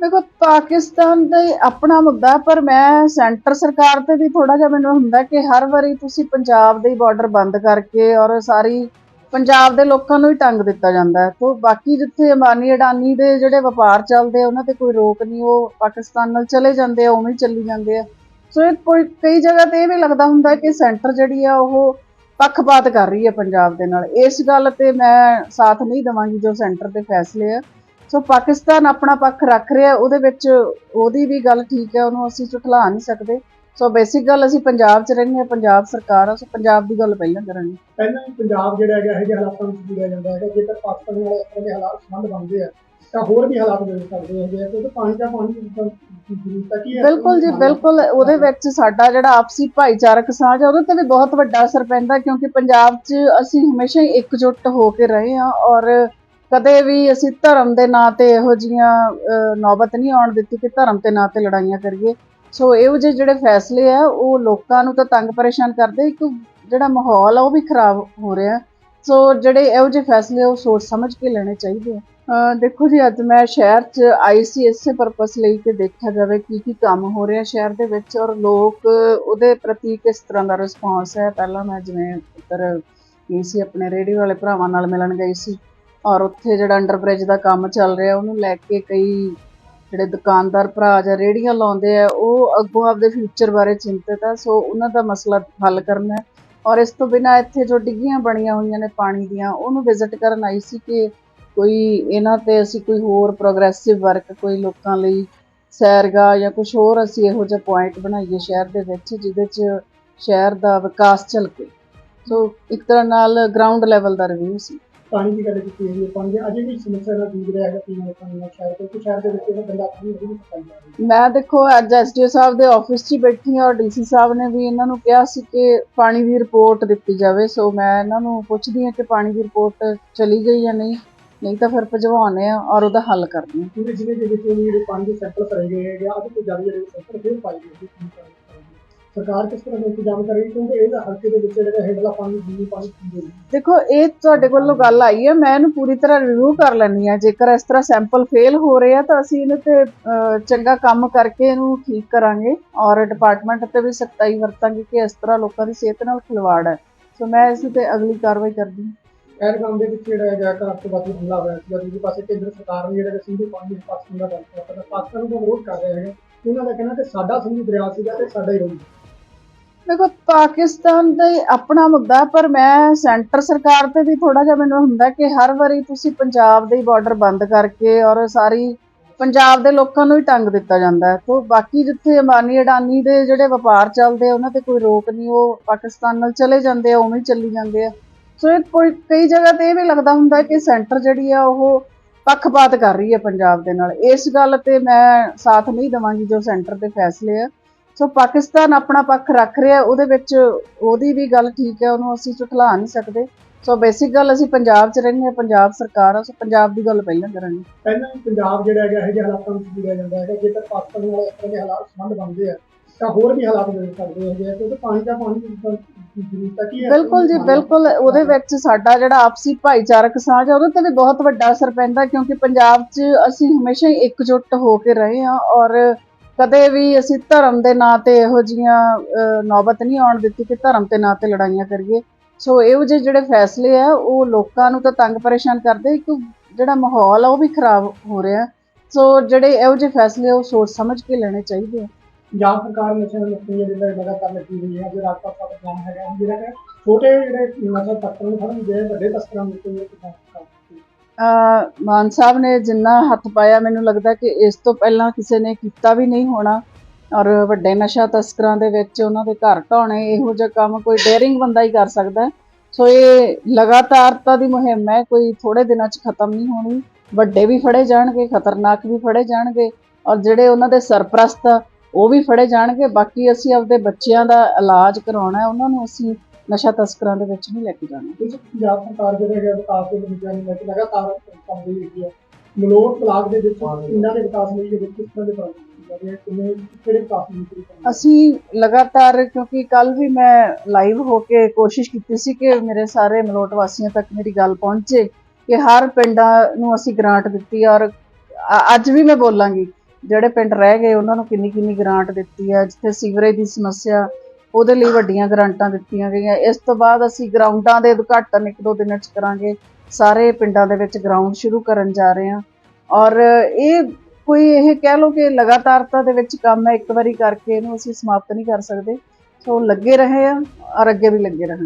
ਦੇਖੋ, ਪਾਕਿਸਤਾਨ ਦਾ ਹੀ ਆਪਣਾ ਮੁੱਦਾ, ਪਰ ਮੈਂ ਸੈਂਟਰ ਸਰਕਾਰ ਤੇ ਵੀ ਥੋੜਾ ਜਿਹਾ ਮੈਨੂੰ ਹੁੰਦਾ ਕਿ ਹਰ ਵਾਰੀ ਤੁਸੀਂ ਪੰਜਾਬ ਦੇ ਬਾਰਡਰ ਬੰਦ ਕਰਕੇ ਔਰ ਸਾਰੀ ਪੰਜਾਬ ਦੇ ਲੋਕਾਂ ਨੂੰ ਹੀ ਟੰਗ ਦਿੱਤਾ ਜਾਂਦਾ ਹੈ। ਤੋਂ ਬਾਕੀ ਜਿੱਥੇ ਅੰਬਾਨੀ, ਅਡਾਨੀ ਦੇ ਜਿਹੜੇ ਵਪਾਰ ਚੱਲਦੇ ਉਹਨਾਂ ਤੇ ਕੋਈ ਰੋਕ ਨਹੀਂ, ਉਹ ਪਾਕਿਸਤਾਨ ਨਾਲ ਚਲੇ ਜਾਂਦੇ ਆ, ਉਵੇਂ ਹੀ ਚੱਲੀ ਜਾਂਦੇ ਆ। ਸੋ ਇਹ ਕੋਈ, ਕਈ ਜਗ੍ਹਾ ਤੇ ਇਹ ਵੀ ਲੱਗਦਾ ਹੁੰਦਾ ਕਿ ਸੈਂਟਰ ਜਿਹੜੀ ਆ, ਉਹ ਪੱਖਪਾਤ ਕਰ ਰਹੀ ਹੈ ਪੰਜਾਬ ਦੇ ਨਾਲ। ਇਸ ਗੱਲ ਤੇ ਮੈਂ ਸਾਥ ਨਹੀਂ ਦਵਾਂਗੀ ਜੋ ਸੈਂਟਰ ਦੇ ਫੈਸਲੇ ਆ। ਸੋ ਪਾਕਿਸਤਾਨ ਆਪਣਾ ਪੱਖ ਰੱਖ ਰਿਹਾ ਉਹਦੇ ਵਿੱਚ ਉਹਦੀ ਵੀ ਗੱਲ ਠੀਕ ਹੈ ਉਹਨੂੰ ਅਸੀਂ ਝੁਠਲਾ ਨਹੀਂ ਸਕਦੇ। ਸੋ ਬੇਸਿਕ ਗੱਲ ਅਸੀਂ ਪੰਜਾਬ 'ਚ ਰਹਿੰਦੇ ਹਾਂ ਪੰਜਾਬ ਸਰਕਾਰ ਆ ਸੋ ਪੰਜਾਬ ਦੀ ਗੱਲ ਪਹਿਲਾਂ ਕਰਾਂਗੇ। ਪਹਿਲਾਂ ਹੀ ਪੰਜਾਬ ਜਿਹੜਾ ਹੈਗਾ ਇਹੋ ਜਿਹੇ ਹਾਲਾਤਾਂ ਵਿੱਚ ਜੁੜਿਆ ਜਾਂਦਾ ਹੈਗਾ ਜੇਕਰ ਪਾਕਿਸਤਾਨ ਨਾਲ ਇਸ ਤਰ੍ਹਾਂ ਦੇ ਹਾਲਾਤ ਸੰਬੰਧ ਬਣਦੇ ਆ ਤਾਂ ਹੋਰ ਵੀ ਹਾਲਾਤ ਬਣ ਸਕਦੇ ਹੈਗੇ ਆ ਕਿਉਂਕਿ ਪਾਣੀ ਦਾ ਪਾਣੀ ਦੀ ਜ਼ਰੂਰਤ ਹੈ ਕੀ ਹੈ? ਬਿਲਕੁਲ ਜੀ ਬਿਲਕੁਲ ਉਹਦੇ ਵਿੱਚ ਸਾਡਾ ਜਿਹੜਾ ਆਪਸੀ ਭਾਈਚਾਰਕ ਸਾਂਝ ਆ ਉਹਦੇ ਤੇ ਵੀ ਬਹੁਤ ਵੱਡਾ ਅਸਰ ਪੈਂਦਾ ਕਿਉਂਕਿ ਪੰਜਾਬ 'ਚ ਅਸੀਂ ਹਮੇਸ਼ਾ ਹੀ ਇਕਜੁੱਟ ਹੋ ਕੇ ਰਹੇ ਹਾਂ ਔਰ ਕਦੇ ਵੀ ਅਸੀਂ ਧਰਮ ਦੇ ਨਾਂ ਤੇ ਇਹੋ ਜੀਆਂ ਨੌਬਤ ਨਹੀਂ ਆਉਣ ਦਿੱਤੀ ਕਿ ਧਰਮ ਦੇ ਨਾਂ ਤੇ ਲੜਾਈਆਂ ਕਰੀਏ। ਸੋ ਇਹੋ ਜਿਹੇ ਜਿਹੜੇ ਫੈਸਲੇ ਆ, ਉਹ ਲੋਕਾਂ ਨੂੰ ਤਾਂ ਤੰਗ ਪਰੇਸ਼ਾਨ ਕਰਦੇ, ਇੱਕ ਜਿਹੜਾ ਮਾਹੌਲ ਆ, ਉਹ ਵੀ ਖਰਾਬ ਹੋ ਰਿਹਾ। ਸੋ ਜਿਹੜੇ ਇਹੋ ਜਿਹੇ ਫੈਸਲੇ ਉਹ ਸੋਚ ਸਮਝ ਕੇ ਲੈਣੇ ਚਾਹੀਦੇ ਆ। ਦੇਖੋ ਜੀ, ਅੱਜ ਮੈਂ ਸ਼ਹਿਰ 'ਚ ਆਈ ਸੀ, ਇਸੇ ਪਰਪਸ ਲਈ ਕਿ ਦੇਖਿਆ ਜਾਵੇ ਕੀ ਕੀ ਕੰਮ ਹੋ ਰਿਹਾ ਸ਼ਹਿਰ ਦੇ ਵਿੱਚ ਔਰ ਲੋਕ ਉਹਦੇ ਪ੍ਰਤੀ ਕਿਸ ਤਰ੍ਹਾਂ ਦਾ ਰਿਸਪਾਂਸ ਹੈ ਪਹਿਲਾਂ ਮੈਂ ਜਿਵੇਂ ਉੱਧਰ ਗਈ ਸੀ, ਆਪਣੇ ਰੇਡੀਓ ਵਾਲੇ ਭਰਾਵਾਂ ਨਾਲ ਮਿਲਣ ਗਈ ਸੀ। ਔਰ ਉੱਥੇ ਜਿਹੜਾ ਅੰਡਰਬ੍ਰਿਜ ਦਾ ਕੰਮ ਚੱਲ ਰਿਹਾ, ਉਹਨੂੰ ਲੈ ਕੇ ਕਈ ਜਿਹੜੇ ਦੁਕਾਨਦਾਰ ਭਰਾ ਜਾਂ ਰੇੜੀਆਂ ਲਾਉਂਦੇ ਆ, ਉਹ ਅੱਗੋਂ ਆਪਦੇ ਫਿਊਚਰ ਬਾਰੇ ਚਿੰਤਤ ਆ, ਸੋ ਉਹਨਾਂ ਦਾ ਮਸਲਾ ਹੱਲ ਕਰਨਾ ਹੈ। ਔਰ ਇਸ ਤੋਂ ਬਿਨਾਂ ਇੱਥੇ ਜੋ ਡਿੱਗੀਆਂ ਬਣੀਆਂ ਹੋਈਆਂ ਨੇ ਪਾਣੀ ਦੀਆਂ, ਉਹਨੂੰ ਵਿਜ਼ਿਟ ਕਰਨ ਆਈ ਸੀ ਕਿ ਕੋਈ ਇਹਨਾਂ ਤੇ ਅਸੀਂ ਕੋਈ ਹੋਰ ਪ੍ਰੋਗਰੈਸਿਵ ਵਰਕ ਕੋਈ ਲੋਕਾਂ ਲਈ ਸੈਰਗਾ ਜਾਂ ਕੁਝ ਹੋਰ ਅਸੀਂ ਇਹੋ ਜਿਹਾ ਪੁਆਇੰਟ ਬਣਾਈਏ ਸ਼ਹਿਰ ਦੇ ਵਿੱਚ, ਜਿਹਦੇ 'ਚ ਸ਼ਹਿਰ ਦਾ ਵਿਕਾਸ ਝਲਕੇ। ਸੋ ਇੱਕ ਤਰ੍ਹਾਂ ਨਾਲ ਗਰਾਊਂਡ ਲੈਵਲ ਦਾ ਰਿਵਿਊ ਸੀ। ਪਾਣੀ ਦੀ ਗੱਲ ਕੀਤੀ ਹੋਈ ਹੈ ਪਾਣੀ ਅਜੇ ਵੀ ਸਮੱਸਿਆ ਨਾਲ ਜੂਝ ਰਿਹਾ ਹੈਗਾ ਪੀਣ ਵਾਲੇ ਪਾਣੀ ਨਾਲ ਸ਼ਹਿਰ ਕਿਉਂਕਿ ਸ਼ਹਿਰ ਦੇ ਵਿੱਚ ਇਹ ਗੰਦਾ ਪਾਣੀ ਨਹੀਂ ਸਪਲਾਈ ਜਾ ਰਹੀ ਮੈਂ ਦੇਖੋ ਅੱਜ ਐਸਡੀਓ ਸਾਹਿਬ ਦੇ ਆਫਿਸ 'ਚ ਹੀ ਬੈਠੀ ਹਾਂ ਔਰ ਡੀਸੀ ਸਾਹਿਬ ਨੇ ਵੀ ਇਹਨਾਂ ਨੂੰ ਕਿਹਾ ਸੀ ਕਿ ਪਾਣੀ ਦੀ ਰਿਪੋਰਟ ਦਿੱਤੀ ਜਾਵੇ। ਸੋ ਮੈਂ ਇਹਨਾਂ ਨੂੰ ਪੁੱਛਦੀ ਹਾਂ ਕਿ ਪਾਣੀ ਦੀ ਰਿਪੋਰਟ ਚਲੀ ਗਈ ਜਾਂ ਨਹੀਂ। ਨਹੀਂ ਤਾਂ ਫਿਰ ਭਜਵਾਉਂਦੇ ਆ ਔਰ ਉਹਦਾ ਹੱਲ ਕਰਦੇ ਹਾਂ। ਪੂਰੇ ਜ਼ਿਲ੍ਹੇ ਦੇ ਵਿੱਚ ਵੀ ਜਿਹੜੇ ਪਾਣੀ ਦੇ ਸੈਂਟਰ ਭਰੇ ਗਏ ਹੈਗੇ ਆ ਅੱਜ ਤੋਂ ਜ਼ਿਆਦਾ ਜਿਹੜੇ ਸੈਂਟਰ ਫੇਰ ਪਾਈ ਗਏ ਸੀ। ਸਰਕਾਰ ਕਿਸ ਤਰ੍ਹਾਂ ਦਾ ਇੰਤਜ਼ਾਮ ਕਰੇਗੀ ਕਿਉਂਕਿ ਇਹਦਾ ਹਲਕੇ ਦੇ ਵਿੱਚ ਜਿਹੜਾ ਹੇਠਲਾ ਪਾਣੀ ਜੀਵੀ ਪਾਣੀ ਪੀਂਦੇ ਨੇ ਦੇਖੋ ਇਹ ਤੁਹਾਡੇ ਕੋਲੋਂ ਗੱਲ ਆਈ ਹੈ। ਮੈਂ ਇਹਨੂੰ ਪੂਰੀ ਤਰ੍ਹਾਂ ਰਿਵਿਊ ਕਰ ਲੈਣੀ ਆ ਜੇਕਰ ਇਸ ਤਰ੍ਹਾਂ ਸੈਂਪਲ ਫੇਲ ਹੋ ਰਹੇ ਆ ਤਾਂ ਅਸੀਂ ਇਹਦੇ ਤੇ ਚੰਗਾ ਕੰਮ ਕਰਕੇ ਇਹਨੂੰ ਠੀਕ ਕਰਾਂਗੇ ਔਰ ਡਿਪਾਰਟਮੈਂਟ ਤੇ ਵੀ ਸਖਤਾਈ ਵਰਤਾਂਗੇ ਕਿ ਇਸ ਤਰ੍ਹਾਂ ਲੋਕਾਂ ਦੀ ਸਿਹਤ ਨਾਲ ਖਿਲਵਾੜ ਹੈ। ਸੋ ਮੈਂ ਇਸ ਤੇ ਅਗਲੀ ਕਾਰਵਾਈ ਕਰਦੀ ਹਾਂ। ਪਹਿਲਗਾਮ ਦੇ ਵਿੱਚ ਜਿਹੜਾ ਹੈਗਾ ਰਾਸ਼ਟਰਵਾਦੀ ਹਮਲਾ ਹੋਇਆ ਸੀ ਦੂਜੀ ਪਾਸੇ ਕੇਂਦਰ ਸਰਕਾਰ ਨੇ ਜਿਹੜਾ ਸਿੰਧੂ ਪਾਣੀ ਦੇ ਪਾਕਿਸਤਾਨ ਦਾ ਗੱਲ ਕਰਦਾ ਪਾਕਿਸਤਾਨ ਨੂੰ ਵਿਰੋਧ ਕਰ ਰਿਹਾ ਹੈਗਾ। ਉਹਨਾਂ ਦਾ ਕਹਿਣਾ ਕਿ ਸਾਡਾ ਸਿੰਧੂ ਦਰਿਆ ਸੀਗਾ ਤੇ ਸਾਡਾ ਹੀ ਰਹੂਗਾ ਦੇਖੋ, ਪਾਕਿਸਤਾਨ ਦਾ ਹੀ ਆਪਣਾ ਮੁੱਦਾ ਪਰ ਮੈਂ ਸੈਂਟਰ ਸਰਕਾਰ ਤੇ ਵੀ ਥੋੜਾ ਜਿਹਾ ਮੈਨੂੰ ਹੁੰਦਾ ਕਿ ਹਰ ਵਾਰੀ ਤੁਸੀਂ ਪੰਜਾਬ ਦੇ ਬਾਰਡਰ ਬੰਦ ਕਰਕੇ ਔਰ ਸਾਰੀ ਪੰਜਾਬ ਦੇ ਲੋਕਾਂ ਨੂੰ ਹੀ ਟੰਗ ਦਿੱਤਾ ਜਾਂਦਾ ਹੈ। ਤੋਂ ਬਾਕੀ ਜਿੱਥੇ ਅਮਾਨੀ ਅਡਾਨੀ ਦੇ ਜਿਹੜੇ ਵਪਾਰ ਚੱਲਦੇ ਆ, ਉਹਨਾਂ ਤੇ ਕੋਈ ਰੋਕ ਨਹੀਂ, ਉਹ ਪਾਕਿਸਤਾਨ ਨਾਲ ਚਲੇ ਜਾਂਦੇ ਆ, ਉਵੇਂ ਹੀ ਚੱਲੀ ਜਾਂਦੇ ਆ। ਸੋ ਇਹ ਕੋਈ, ਕਈ ਜਗ੍ਹਾ ਤੇ ਇਹ ਵੀ ਲੱਗਦਾ ਹੁੰਦਾ ਕਿ ਸੈਂਟਰ ਜਿਹੜੀ ਆ, ਉਹ ਪੱਖਪਾਤ ਕਰ ਰਹੀ ਹੈ ਪੰਜਾਬ ਦੇ ਨਾਲ। ਇਸ ਗੱਲ ਤੇ ਮੈਂ ਸਾਥ ਨਹੀਂ ਦਵਾਂਗੀ ਜੋ ਸੈਂਟਰ ਦੇ ਫੈਸਲੇ ਆ। ਸੋ ਪਾਕਿਸਤਾਨ ਆਪਣਾ ਪੱਖ ਰੱਖ ਰਿਹਾ ਉਹਦੇ ਵਿੱਚ ਉਹਦੀ ਵੀ ਗੱਲ ਠੀਕ ਹੈ ਉਹਨੂੰ ਅਸੀਂ ਝੁਠਲਾ ਨਹੀਂ ਸਕਦੇ। ਸੋ ਬੇਸਿਕ ਗੱਲ ਅਸੀਂ ਪੰਜਾਬ 'ਚ ਰਹਿੰਦੇ ਹਾਂ ਪੰਜਾਬ ਸਰਕਾਰ ਆ ਸੋ ਪੰਜਾਬ ਦੀ ਗੱਲ ਪਹਿਲਾਂ ਕਰਾਂਗੇ। ਪਹਿਲਾਂ ਪੰਜਾਬ ਜਿਹੜਾ ਹੈਗਾ ਇਹੋ ਜਿਹੇ ਹਾਲਾਤਾਂ ਵਿੱਚ ਜੁੜਿਆ ਜਾਂਦਾ ਹੈਗਾ ਜੇਕਰ ਪਾਕਿਸਤਾਨ ਨਾਲ ਤਰ੍ਹਾਂ ਦੇ ਹਾਲਾਤ ਸੰਬੰਧ ਬਣਦੇ ਆ ਤਾਂ ਹੋਰ ਵੀ ਹਾਲਾਤ ਬਣ ਸਕਦੇ ਹੈਗੇ ਕਿਉਂਕਿ ਪਾਣੀ ਦਾ ਪਾਣੀ ਦੀ ਜ਼ਰੂਰਤ ਕੀ ਹੈ? ਬਿਲਕੁਲ ਜੀ ਬਿਲਕੁਲ ਉਹਦੇ ਵਿੱਚ ਸਾਡਾ ਜਿਹੜਾ ਆਪਸੀ ਭਾਈਚਾਰਕ ਸਾਂਝ ਉਹਦੇ ਤੇ ਵੀ ਬਹੁਤ ਵੱਡਾ ਅਸਰ ਪੈਂਦਾ ਕਿਉਂਕਿ ਪੰਜਾਬ 'ਚ ਅਸੀਂ ਹਮੇਸ਼ਾ ਹੀ ਇਕਜੁੱਟ ਹੋ ਕੇ ਰਹੇ ਹਾਂ ਔਰ ਕਦੇ ਵੀ ਅਸੀਂ ਧਰਮ ਦੇ ਨਾਂ ਤੇ ਇਹੋ ਜੀਆਂ ਨੌਬਤ ਨਹੀਂ ਆਉਣ ਦਿੱਤੀ ਕਿ ਧਰਮ ਦੇ ਨਾਂ ਤੇ ਲੜਾਈਆਂ ਕਰੀਏ। ਸੋ ਇਹੋ ਜਿਹੇ ਜਿਹੜੇ ਫੈਸਲੇ ਆ, ਉਹ ਲੋਕਾਂ ਨੂੰ ਤਾਂ ਤੰਗ ਪਰੇਸ਼ਾਨ ਕਰਦੇ, ਇੱਕ ਜਿਹੜਾ ਮਾਹੌਲ ਆ, ਉਹ ਵੀ ਖਰਾਬ ਹੋ ਰਿਹਾ। ਸੋ ਜਿਹੜੇ ਇਹੋ ਜਿਹੇ ਫੈਸਲੇ ਉਹ ਸੋਚ ਸਮਝ ਕੇ ਲੈਣੇ ਚਾਹੀਦੇ ਆ। ਪੰਜਾਬ ਸਰਕਾਰ ਨਸ਼ਿਆਂ ਮੁਕਤੀ ਜਿਹੜਾ ਲਗਾਤਾਰ ਲੱਗੀ ਹੋਈ ਹੈ ਜੇ ਰਾਜਪਾਲ ਸਾਹਿਬ ਹੈਗਾ ਜਿਹੜਾ ਛੋਟੇ ਜਿਹੜੇ ਨਸ਼ਾ ਤਸਕਰਾਂ ਨੂੰ ਫੜਨ ਦੇ ਵੱਡੇ ਤਸਕਰਾਂ ਨੂੰ ਕੋਈ ਕਿਸਾਨ ਮਾਨ ਸਾਹਿਬ ਨੇ ਜਿੰਨਾ ਹੱਥ ਪਾਇਆ ਮੈਨੂੰ ਲੱਗਦਾ ਕਿ ਇਸ ਤੋਂ ਪਹਿਲਾਂ ਕਿਸੇ ਨੇ ਕੀਤਾ ਵੀ ਨਹੀਂ ਹੋਣਾ। ਔਰ ਵੱਡੇ ਨਸ਼ਾ ਤਸਕਰਾਂ ਦੇ ਵਿੱਚ ਉਹਨਾਂ ਦੇ ਘਰ ਢਾਉਣੇ ਇਹੋ ਜਿਹਾ ਕੰਮ ਕੋਈ ਡੇਅਰਿੰਗ ਬੰਦਾ ਹੀ ਕਰ ਸਕਦਾ ਸੋ ਇਹ ਲਗਾਤਾਰਤਾ ਦੀ ਮੁਹਿੰਮ ਹੈ ਕੋਈ ਥੋੜੇ ਦਿਨਾਂ 'ਚ ਖਤਮ ਨਹੀਂ ਹੋਣੀ। ਵੱਡੇ ਵੀ ਫੜੇ ਜਾਣਗੇ ਖਤਰਨਾਕ ਵੀ ਫੜੇ ਜਾਣਗੇ। ਔਰ ਜਿਹੜੇ ਉਹਨਾਂ ਦੇ ਸਰਪ੍ਰਸਤ ਆ, ਉਹ ਵੀ ਫੜੇ ਜਾਣਗੇ। ਬਾਕੀ ਅਸੀਂ ਆਪਦੇ ਬੱਚਿਆਂ ਦਾ ਇਲਾਜ ਕਰਾਉਣਾ ਹੈ ਉਹਨਾਂ ਨੂੰ ਅਸੀਂ ਨਸ਼ਾ ਤਸਕਰਾਂ ਦੇ ਵਿੱਚ ਨਹੀਂ ਲੈ ਕੇ ਜਾਣਾ। ਇਸ ਪੰਜਾਬ ਸਰਕਾਰ ਜਿਹੜਾ ਹੈਗਾ ਵਿਕਾਸ ਦੇ ਮੁੱਦਿਆਂ ਨੂੰ ਲੈ ਕੇ ਲਗਾਤਾਰ ਕੰਮ ਦੀ ਰਹੀ ਹੈ। ਮਲੋਟ ਬਲਾਕ ਦੇ ਵਿੱਚ ਇਹਨਾਂ ਦੇ ਵਿਕਾਸ ਲਈ ਜਿਹੜੇ ਕਿਸ ਤਰ੍ਹਾਂ ਦੇ ਕਰਨਾ ਅਸੀਂ ਲਗਾਤਾਰ ਕਿਉਂਕਿ ਕੱਲ ਵੀ ਮੈਂ ਲਾਈਵ ਹੋ ਕੇ ਕੋਸ਼ਿਸ਼ ਕੀਤੀ ਸੀ ਕਿ ਮੇਰੇ ਸਾਰੇ ਮਲੋਟ ਵਾਸੀਆਂ ਤੱਕ ਮੇਰੀ ਗੱਲ ਪਹੁੰਚੇ ਕਿ ਹਰ ਪਿੰਡਾਂ ਨੂੰ ਅਸੀਂ ਗ੍ਰਾਂਟ ਦਿੱਤੀ ਔਰ ਅੱਜ ਵੀ ਮੈਂ ਬੋਲਾਂਗੀ ਜਿਹੜੇ ਪਿੰਡ ਰਹਿ ਗਏ ਉਹਨਾਂ ਨੂੰ ਕਿੰਨੀ ਕਿੰਨੀ ਗ੍ਰਾਂਟ ਦਿੱਤੀ ਹੈ ਜਿੱਥੇ ਸੀਵਰੇਜ ਦੀ ਸਮੱਸਿਆ ਉਹਦੇ ਲਈ ਵੱਡੀਆਂ ਗ੍ਰਾਂਟਾਂ ਦਿੱਤੀਆਂ ਗਈਆਂ। ਇਸ ਤੋਂ ਬਾਅਦ ਅਸੀਂ ਗਰਾਊਂਡਾਂ ਦੇ ਉਦਘਾਟਨ ਇੱਕ ਦੋ ਦਿਨਾਂ 'ਚ ਕਰਾਂਗੇ। ਸਾਰੇ ਪਿੰਡਾਂ ਦੇ ਵਿੱਚ ਗਰਾਊਂਡ ਸ਼ੁਰੂ ਕਰਨ ਜਾ ਰਹੇ ਹਾਂ। ਔਰ ਇਹ ਕੋਈ ਇਹ ਕਹਿ ਲਓ ਕਿ ਲਗਾਤਾਰਤਾ ਦੇ ਵਿੱਚ ਕੰਮ ਹੈ, ਇੱਕ ਵਾਰੀ ਕਰਕੇ ਇਹਨੂੰ ਅਸੀਂ ਸਮਾਪਤ ਨਹੀਂ ਕਰ ਸਕਦੇ। ਸੋ ਲੱਗੇ ਰਹੇ ਆ ਔਰ ਅੱਗੇ ਵੀ ਲੱਗੇ ਰਹਾਂਗੇ।